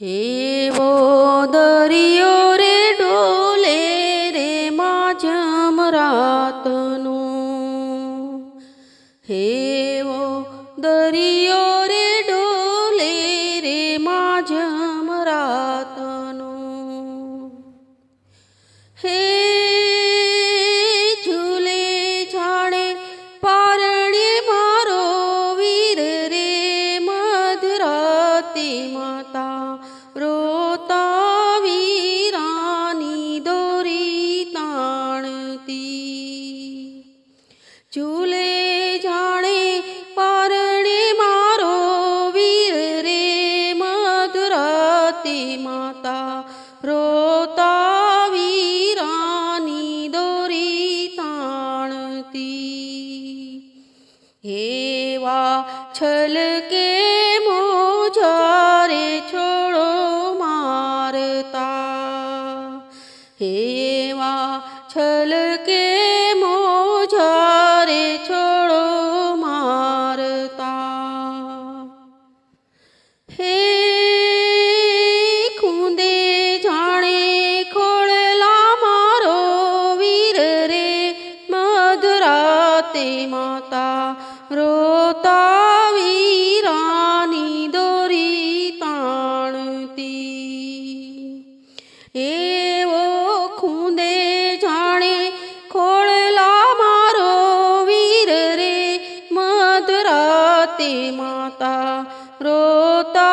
એવો દરિયો રે ડોલે રે માજમ રાતનો. હેવો દરિયો રે ડોલે રે માજમ રાતનો. હે মাতা রোতা એવા છલકે મોજારે છોડો ते माता रोता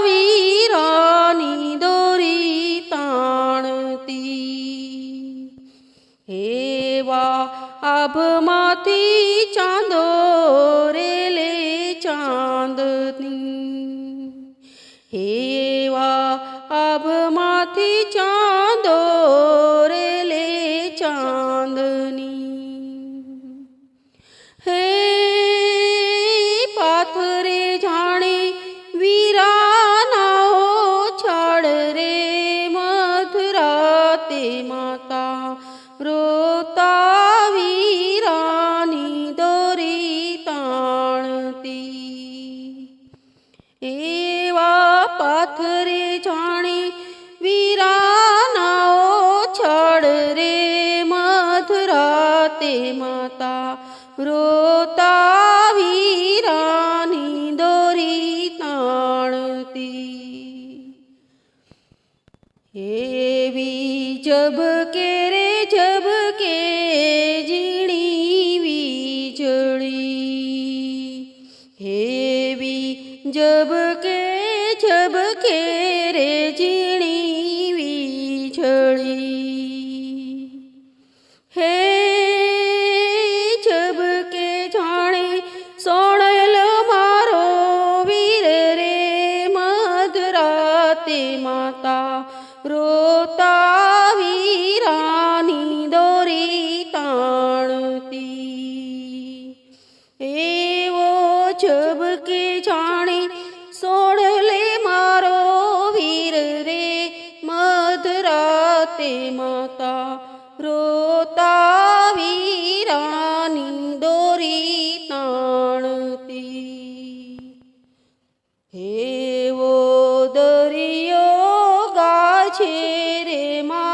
वीरानी दोरी ताणती. हेवा अभमाती चांदो रेले चांदनी. हेवा अभमाती चांद માતા રોતા વીરાની દોરી તાણતી. એવા પાથરે જાણે વીરાનાઓ છળ રે મધરાતે માતા રોતા વીરાની એવી જબકે રે જબકે ઝીણી વીજળી. હેવી જબકે જબકે રે ઝીણી माता रोता वीरा दोरि ताणी एवो जा सोणले मारो वीर रे मधराते माता रोता রে মা